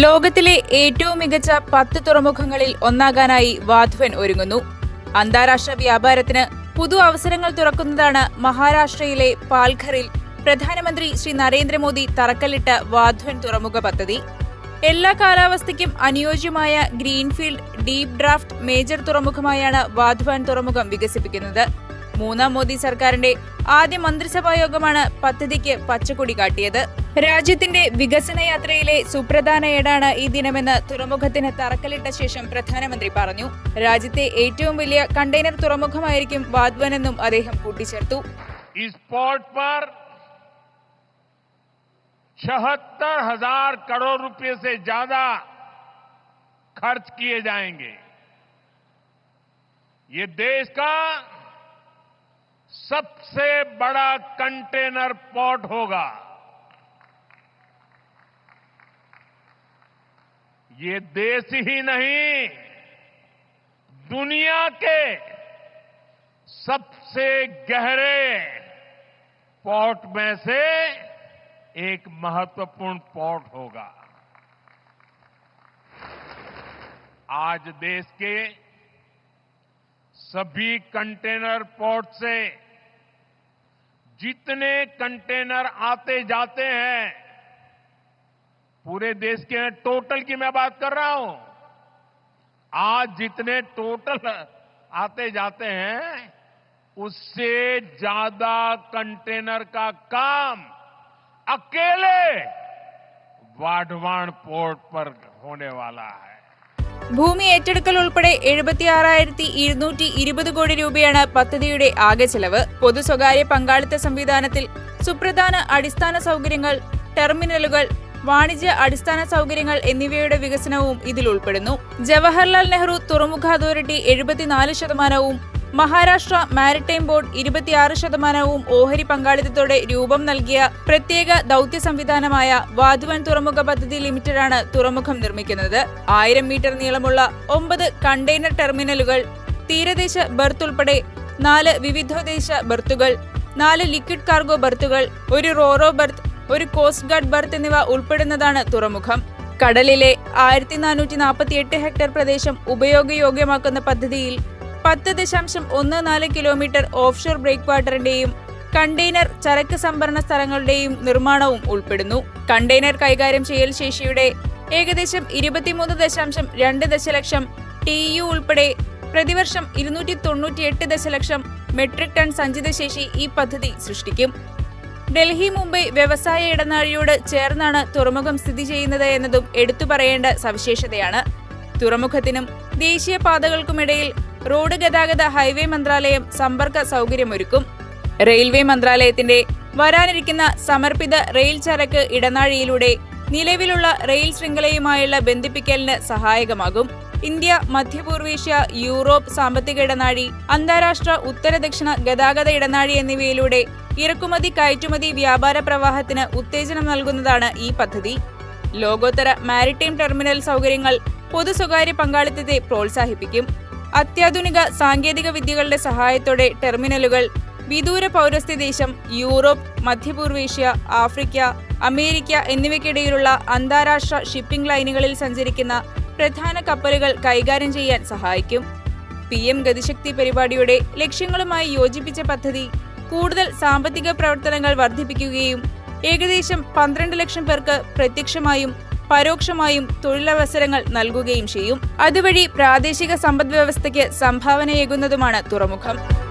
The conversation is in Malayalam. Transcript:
ലോകത്തിലെ ഏറ്റവും മികച്ച പത്ത് തുറമുഖങ്ങളിൽ ഒന്നാകാനായി വാധ്വൻ ഒരുങ്ങുന്നു. അന്താരാഷ്ട്ര വ്യാപാരത്തിന് പുതു അവസരങ്ങൾ തുറക്കുന്നതാണ് മഹാരാഷ്ട്രയിലെ പാൽഘറിൽ പ്രധാനമന്ത്രി ശ്രീ നരേന്ദ്രമോദി തറക്കല്ലിട്ട വാധ്വൻ തുറമുഖ പദ്ധതി. എല്ലാ കാലാവസ്ഥയ്ക്കും അനുയോജ്യമായ ഗ്രീൻഫീൽഡ് ഡീപ് ഡ്രാഫ്റ്റ് മേജർ തുറമുഖമായാണ് വാധവാൻ തുറമുഖം വികസിപ്പിക്കുന്നത്. മൂന്നാം മോദി സർക്കാരിന്റെ ആദ്യ മന്ത്രിസഭാ യോഗമാണ് പദ്ധതിക്ക് പച്ചക്കൊടി കാട്ടിയത്. രാജ്യത്തിന്റെ വികസന യാത്രയിലെ സുപ്രധാന ഏടാണ് ഈ ദിനമെന്ന് തുറമുഖത്തിന് തറക്കല്ലിട്ട ശേഷം പ്രധാനമന്ത്രി പറഞ്ഞു രാജ്യത്തെ ഏറ്റവും വലിയ കണ്ടെയ്നർ തുറമുഖമായിരിക്കും വാധ്വനെന്നും അദ്ദേഹം കൂട്ടിച്ചേർത്തു इस पोर्ट पर छिहत्तर हजार करोड़ रुपए से ज्यादा खर्च किए जाएंगे ये देश का सबसे बड़ा कंटेनर पोर्ट होगा ये देश ही नहीं, दुनिया के सबसे गहरे पोर्ट में से एक महत्वपूर्ण पोर्ट होगा। आज देश के सभी कंटेनर पोर्ट से जितने कंटेनर आते जाते हैं पूरे देश के टोटल की मैं बात कर रहा हूं आज जितने टोटल आते जाते हैं उससे ज्यादा कंटेनर का काम अकेले वाढवान पोर्ट पर होने वाला है ഭൂമി ഏറ്റെടുക്കൽ ഉൾപ്പെടെ എഴുപത്തി ആറായിരത്തി ഇരുന്നൂറ്റി ഇരുപത് കോടി രൂപയാണ് പദ്ധതിയുടെ ആകെ ചെലവ് പൊതു സ്വകാര്യ പങ്കാളിത്ത സംവിധാനത്തിൽ സുപ്രധാന അടിസ്ഥാന സൗകര്യങ്ങൾ ടെർമിനലുകൾ വാണിജ്യ അടിസ്ഥാന സൗകര്യങ്ങൾ എന്നിവയുടെ വികസനവും ഇതിൽ ഉൾപ്പെടുന്നു. ജവഹർലാൽ നെഹ്റു തുറമുഖ അതോറിറ്റി എഴുപത്തിനാല് ശതമാനവും മഹാരാഷ്ട്ര മാരിടൈം ബോർഡ് ഇരുപത്തിയാറ് ശതമാനവും ഓഹരി പങ്കാളിത്തത്തോടെ രൂപം നൽകിയ പ്രത്യേക ദൗത്യ സംവിധാനമായ വാധുവൻ തുറമുഖ പദ്ധതി ലിമിറ്റഡാണ് തുറമുഖം നിർമ്മിക്കുന്നത്. ആയിരം മീറ്റർ നീളമുള്ള ഒമ്പത് കണ്ടെയ്നർ ടെർമിനലുകൾ തീരദേശ ബർത്ത് ഉൾപ്പെടെ നാല് വിവിധോദ്ദേശ ബർത്തുകൾ നാല് ലിക്വിഡ് കാർഗോ ബർത്തുകൾ ഒരു റോറോ ബർത്ത് ഒരു കോസ്റ്റ് ഗാർഡ് ബർത്ത് എന്നിവ ഉൾപ്പെടുന്നതാണ് തുറമുഖം. കടലിലെ ആയിരത്തി നാനൂറ്റി നാൽപ്പത്തി എട്ട് ഹെക്ടർ പ്രദേശം ഉപയോഗയോഗ്യമാക്കുന്ന പദ്ധതിയിൽ പത്ത് ദശാംശം ഒന്ന് നാല് കിലോമീറ്റർ ഓഫ്ഷോർ ബ്രേക്ക് വാട്ടറിന്റെയും കണ്ടെയ്നർ ചരക്ക് സംഭരണ സ്ഥലങ്ങളുടെയും നിർമ്മാണവും ഉൾപ്പെടുന്നു. കണ്ടെയ്നർ കൈകാര്യം ചെയ്യൽ ശേഷിയുടെ ഏകദേശം ഇരുപത്തിമൂന്ന് ദശാംശം രണ്ട് ദശലക്ഷം ടി യു ഉൾപ്പെടെ പ്രതിവർഷം ഇരുന്നൂറ്റി തൊണ്ണൂറ്റിയെട്ട് ദശലക്ഷം മെട്രിക് ടൺ സഞ്ചിത ശേഷി ഈ പദ്ധതി സൃഷ്ടിക്കും. ഡൽഹി മുംബൈ വ്യവസായ ഇടനാഴിയോട് ചേർന്നാണ് തുറമുഖം സ്ഥിതി ചെയ്യുന്നത് എന്നതും എടുത്തു പറയേണ്ട സവിശേഷതയാണ്. തുറമുഖത്തിനും ദേശീയപാതകൾക്കുമിടയിൽ റോഡ് ഗതാഗത ഹൈവേ മന്ത്രാലയം സമ്പർക്ക സൗകര്യമൊരുക്കും. റെയിൽവേ മന്ത്രാലയത്തിന്റെ വരാനിരിക്കുന്ന സമർപ്പിത റെയിൽ ചരക്ക് ഇടനാഴിയിലൂടെ നിലവിലുള്ള റെയിൽ ശൃംഖലയുമായുള്ള ബന്ധിപ്പിക്കലിന് സഹായകമാകും. ഇന്ത്യ മധ്യപൂർവേഷ്യ യൂറോപ്പ് സാമ്പത്തിക ഇടനാഴി അന്താരാഷ്ട്ര ഉത്തര ദക്ഷിണ ഗതാഗത ഇടനാഴി എന്നിവയിലൂടെ ഇറക്കുമതി കയറ്റുമതി വ്യാപാര പ്രവാഹത്തിന് ഉത്തേജനം നൽകുന്നതാണ് ഈ പദ്ധതി. ലോകോത്തര മാരിടൈം ടെർമിനൽ സൗകര്യങ്ങൾ പൊതു സ്വകാര്യ പങ്കാളിത്തത്തെ പ്രോത്സാഹിപ്പിക്കും. അത്യാധുനിക സാങ്കേതിക വിദ്യകളുടെ സഹായത്തോടെ ടെർമിനലുകൾ വിദൂര പൗരസ്ത്യ ദേശം യൂറോപ്പ് മധ്യപൂർവേഷ്യ ആഫ്രിക്ക അമേരിക്ക എന്നിവയ്ക്കിടയിലുള്ള അന്താരാഷ്ട്ര ഷിപ്പിംഗ് ലൈനുകളിൽ സഞ്ചരിക്കുന്ന പ്രധാന കപ്പലുകൾ കൈകാര്യം ചെയ്യാൻ സഹായിക്കും. പി എം ഗതിശക്തി പരിപാടിയുടെ ലക്ഷ്യങ്ങളുമായി യോജിപ്പിച്ച പദ്ധതി കൂടുതൽ സാമ്പത്തിക പ്രവർത്തനങ്ങൾ വർദ്ധിപ്പിക്കുകയും ഏകദേശം പന്ത്രണ്ട് ലക്ഷം പേർക്ക് പ്രത്യക്ഷമായും പരോക്ഷമായും തൊഴിലവസരങ്ങൾ നൽകുകയും ചെയ്യും. അതുവഴി പ്രാദേശിക സമ്പദ്വ്യവസ്ഥയ്ക്ക് സംഭാവനയേകുന്നതുമാണ് തുറമുഖം.